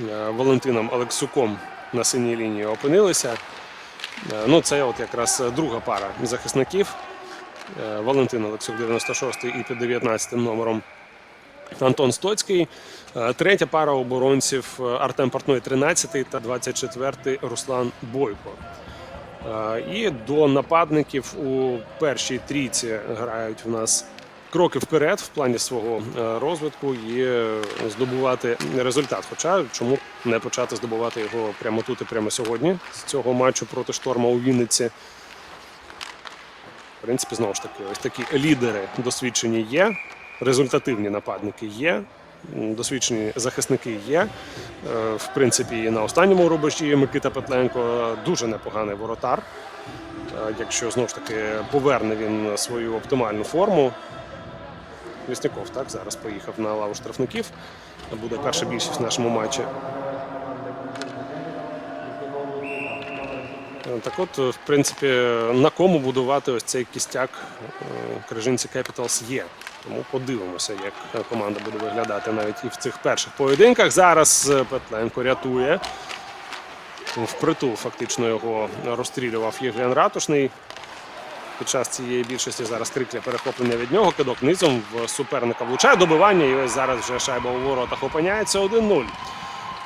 е, Валентином Олексюком на синій лінії опинилися. Е, Ну, це от якраз друга пара захисників. Е, Валентин Олексюк 96 і під 19 номером Антон Стоцький. Третя пара оборонців Артем Портной 13 та 24 Руслан Бойко. І до нападників у першій трійці грають в нас кроки вперед в плані свого е, розвитку і е, здобувати результат. Хоча чому не почати здобувати його прямо тут і прямо сьогодні з цього матчу проти шторма у Вінниці. В принципі, знову ж таки, ось такі лідери досвідчені є, результативні нападники є, досвідчені захисники є. Е, В принципі, на останньому рубежі Микита Петленко дуже непоганий воротар. Якщо знову ж таки поверне він свою оптимальну форму. Вісняков так зараз поїхав на лаву штрафників. Буде перша більшість в нашому матчі. Так от, в принципі, на кому будувати ось цей кістяк е, Крижинці Capitals є. Тому подивимося, як команда буде виглядати навіть і в цих перших поєдинках. Зараз е, Петленко рятує. Впритул фактично його розстрілював Євген Ратушний. Під час цієї більшості зараз крикля перехоплення від нього. Кидок низом в суперника влучає добивання. І ось зараз вже шайба у воротах опиняється 1-0.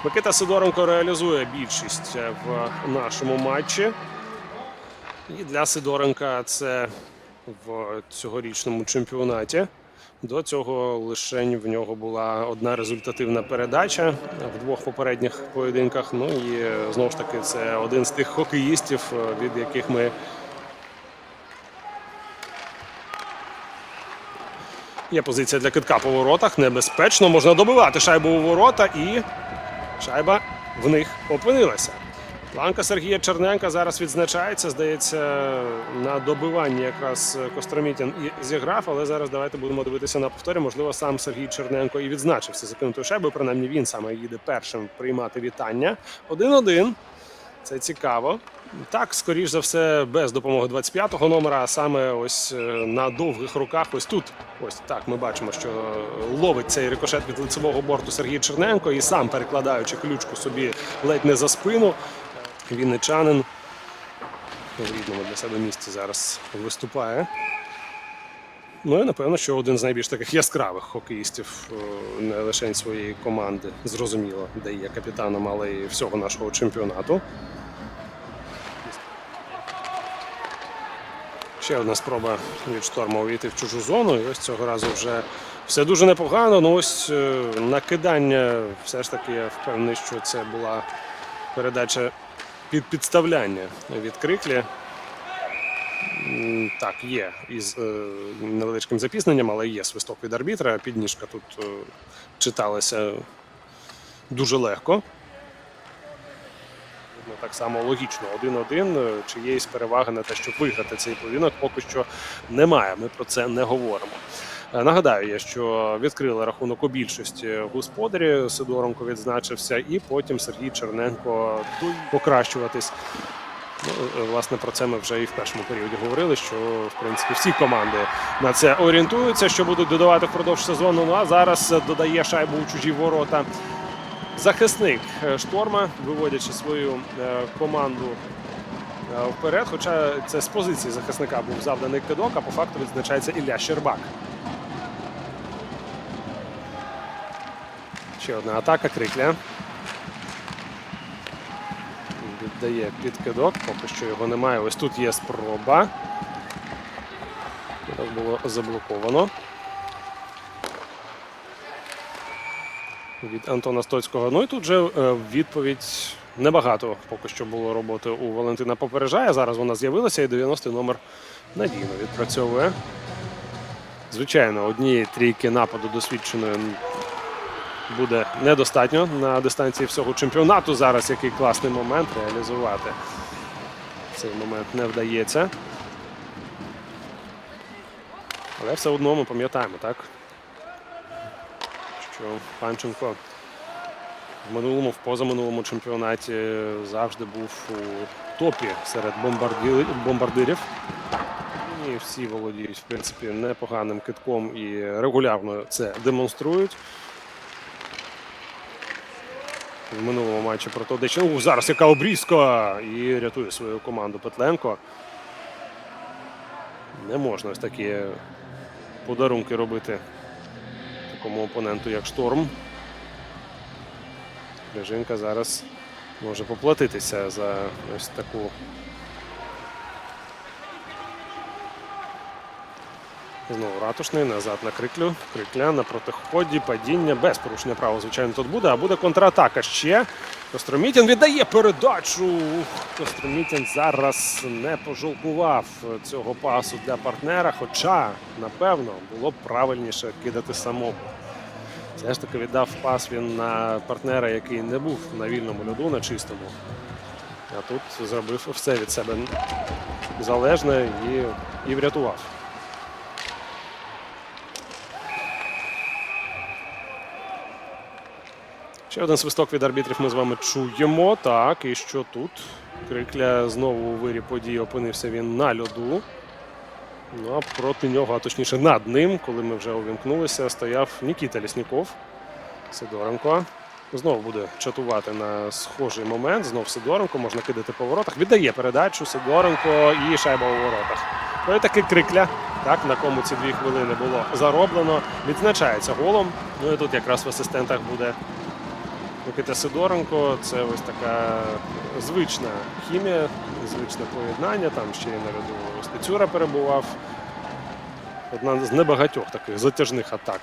Микита Сидоренко реалізує більшість е, в нашому матчі. І для Сидоренка це в цьогорічному чемпіонаті. До цього лише в нього була одна результативна передача в двох попередніх поєдинках. Ну і е, знову ж таки, це один з тих хокеїстів, е, від яких ми Є позиція для китка по воротах. Небезпечно. Можна добивати шайбу у ворота і шайба в них опинилася. Планка Сергія Черненка зараз відзначається. Здається, на добиванні якраз Костромітін і зіграв, але зараз давайте будемо дивитися на повторі. Можливо, сам Сергій Черненко і відзначився закинутою шайбою. Принаймні він саме їде першим приймати вітання. 1-1. Це цікаво. Так, скоріш за все, без допомоги 25-го номера, а саме ось е, на довгих руках. Ось тут. Ось так ми бачимо, що ловить цей рикошет від лицевого борту Сергій Черненко і сам перекладаючи ключку собі ледь не за спину. Вінничанин в рідному для себе місці зараз виступає. Ну і напевно, що один з найбільш таких яскравих хокеїстів е, не лише своєї команди, зрозуміло, де є капітаном, але й всього нашого чемпіонату. Ще одна спроба від шторма увійти в чужу зону. І ось цього разу вже все дуже непогано. Ну ось е, накидання, все ж таки я впевнений, що це була передача під підставляння від Криклі. Так, є із е, невеличким запізненням, але є свисток від арбітра. Підніжка тут е, читалася дуже легко. Ну, так само логічно, 1-1. е, Чиєїсь переваги на те, щоб виграти цей поєдинок, поки що немає. Ми про це не говоримо. Е, Нагадаю я, що відкрили рахунок у більшості господарі. Сидоренко відзначився, і потім Сергій Черненко покращуватись. Ну, е, власне, про це ми вже і в першому періоді говорили, що в принципі всі команди на це орієнтуються, що будуть додавати впродовж сезону. Ну а зараз додає шайбу у чужі ворота. Захисник е, шторма, виводячи свою е, команду е, вперед. Хоча це з позиції захисника був завданий кидок, а по факту відзначається Ілля Щербак. Ще одна атака крикля. Віддає підкидок, поки що його немає. Ось тут є спроба. Було заблоковано. Від Антона Стоцького. Ну і тут же е, відповідь небагато поки що було роботи у Валентина попереджає. Зараз вона з'явилася і 90-й номер надійно відпрацьовує. Звичайно, однієї трійки нападу досвідченої буде недостатньо на дистанції всього чемпіонату. Зараз який класний момент реалізувати. Цей момент не вдається. Але все одно ми пам'ятаємо, так? Що Панченко в минулому, в позаминулому чемпіонаті завжди був у топі серед бомбардирів. І всі володіють, в принципі, непоганим китком і регулярно це демонструють. в минулому матчі проти Одещини. Зараз яка обрізка! І рятує свою команду Петленко. Не можна ось такі подарунки робити такому опоненту, як Шторм. Крижинка зараз може поплатитися за ось таку. Знову ратушний, назад на криклю. Крикля на протиході, падіння без порушення права, звичайно, тут буде, а буде контратака ще. Костромітін віддає передачу. Костромітін зараз не пожалкував цього пасу для партнера. Хоча, напевно, було б правильніше кидати самому. Все ж таки віддав пас він на партнера, який не був на вільному льоду, на чистому. А тут зробив все від себе залежне і, і врятував. Ще один свисток від арбітрів ми з вами чуємо. Так, і що тут? Крикля знову у вирі подій опинився він на льоду. Ну а проти нього, а точніше над ним, коли ми вже увімкнулися, стояв Нікіта Лісніков. Сидоренко. Знову буде чатувати на схожий момент. Знов Сидоренко можна кидати по воротах. Віддає передачу Сидоренко і шайба у воротах. Ну і таки крикля. Так, на кому ці дві хвилини було зароблено. Відзначається голом. Ну і тут якраз в асистентах буде Микита Сидоренко. Це ось така звична хімія, звичне поєднання. Там ще й на льоду Стецюра перебував. Одна з небагатьох таких затяжних атак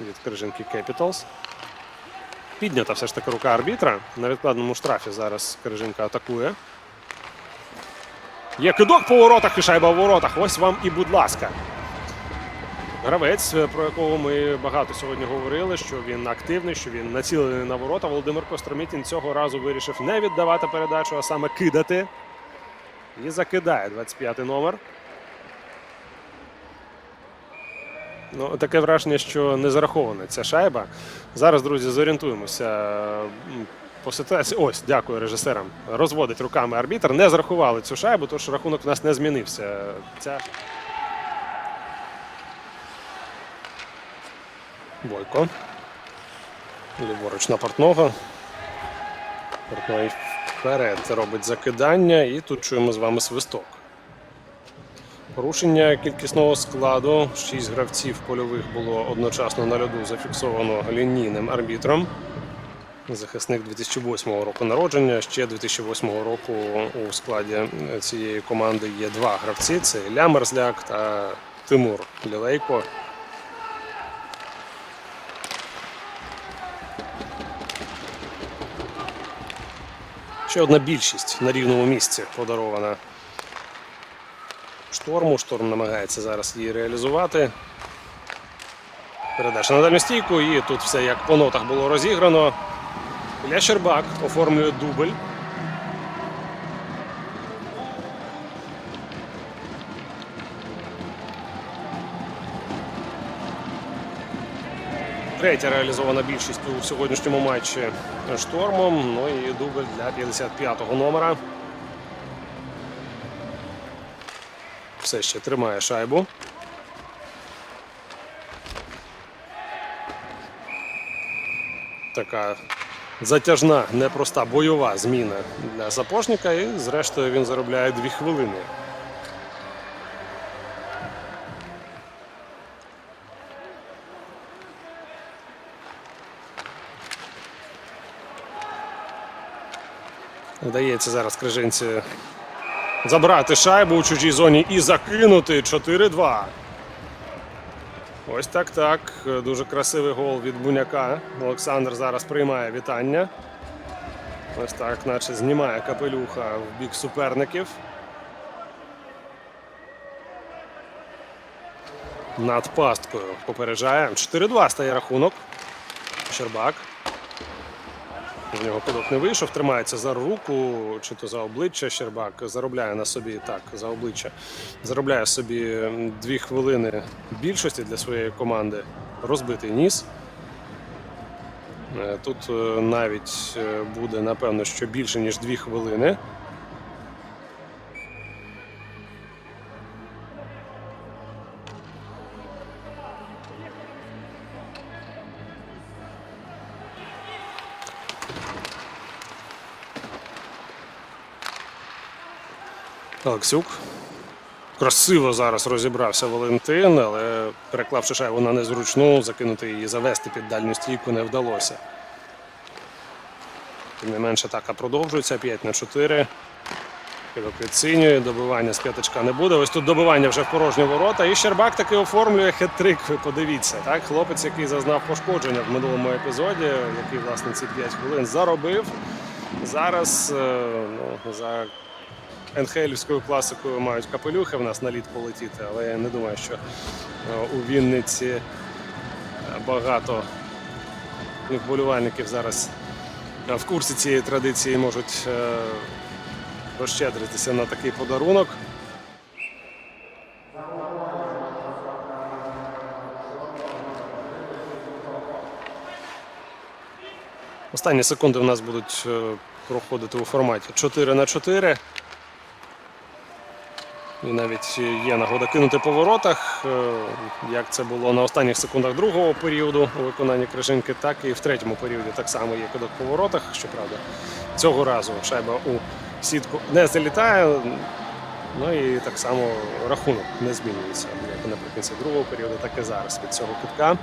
від Крижинки Capitals. Піднята все ж таки рука арбітра. На відкладному штрафі зараз Крижинка атакує. Є кидок по воротах і шайба в воротах. Ось вам і будь ласка. Гравець, про якого ми багато сьогодні говорили, що він активний, що він націлений на ворота. Володимир Костромітін цього разу вирішив не віддавати передачу, а саме кидати. І закидає 25-й номер. Ну, таке враження, що не зарахована ця шайба. Зараз, друзі, зорієнтуємося по ситуації. Ось, дякую режисерам. Розводить руками арбітр. Не зарахували цю шайбу, тож рахунок у нас не змінився. Ця Бойко. Ліворуч на портного. Портной вперед робить закидання, і тут чуємо з вами свисток. Порушення кількісного складу. Шість гравців польових було одночасно на льоду зафіксовано лінійним арбітром. Захисник 2008 року народження. Ще 2008 року у складі цієї команди є два гравці: це Ілля Мерзляк та Тимур Лілейко. Ще одна більшість на рівному місці подарована шторму. Шторм намагається зараз її реалізувати. Передача на дальню стійку, і тут все як по нотах було розіграно. Ілля Щербак оформлює дубль. Третя реалізована більшість у сьогоднішньому матчі штормом. Ну і дубль для 55-го номера. Все ще тримає шайбу. Така затяжна, непроста бойова зміна для Сапожника. І зрештою він заробляє дві хвилини. Вдається зараз Крижинці забрати шайбу у чужій зоні і закинути 4-2. Ось так так. Дуже красивий гол від Буняка. Олександр зараз приймає вітання. Ось так, наче знімає капелюха в бік суперників. Над пасткою попереджає. 4-2 стає рахунок. Щербак. В нього кудок не вийшов, тримається за руку чи то за обличчя. Щербак заробляє на собі так, за обличчя. Заробляє собі дві хвилини більшості для своєї команди. Розбитий ніс. Е, Тут е, навіть е, буде, напевно, що більше, ніж дві хвилини. Олексюк. Красиво зараз розібрався Валентин, але переклавши шайбу на незручну, закинути її завести під дальню стійку не вдалося. Тим не менше, атака продовжується 5 на 4. Кидок від добивання з п'ятачка не буде. Ось тут добивання вже в порожні ворота. І Щербак таки оформлює хет-трик. Ви подивіться. Так? Хлопець, який зазнав пошкодження в минулому епізоді, який власне ці 5 хвилин заробив. Зараз е, ну, за Енхелівською класикою мають капелюхи в нас на лід полетіти, але я не думаю, що е, у Вінниці е, багато вболівальників зараз е, в курсі цієї традиції можуть розщедритися на такий подарунок. Останні секунди в нас будуть проходити у форматі 4 на 4. І навіть є нагода кинути по воротах, е, як це було на останніх секундах другого періоду у виконанні Крижинки, так і в третьому періоді так само є кидок по воротах. Щоправда, цього разу шайба у сітку не залітає. Ну і так само рахунок не змінюється як наприкінці другого періоду, так і зараз від цього китка.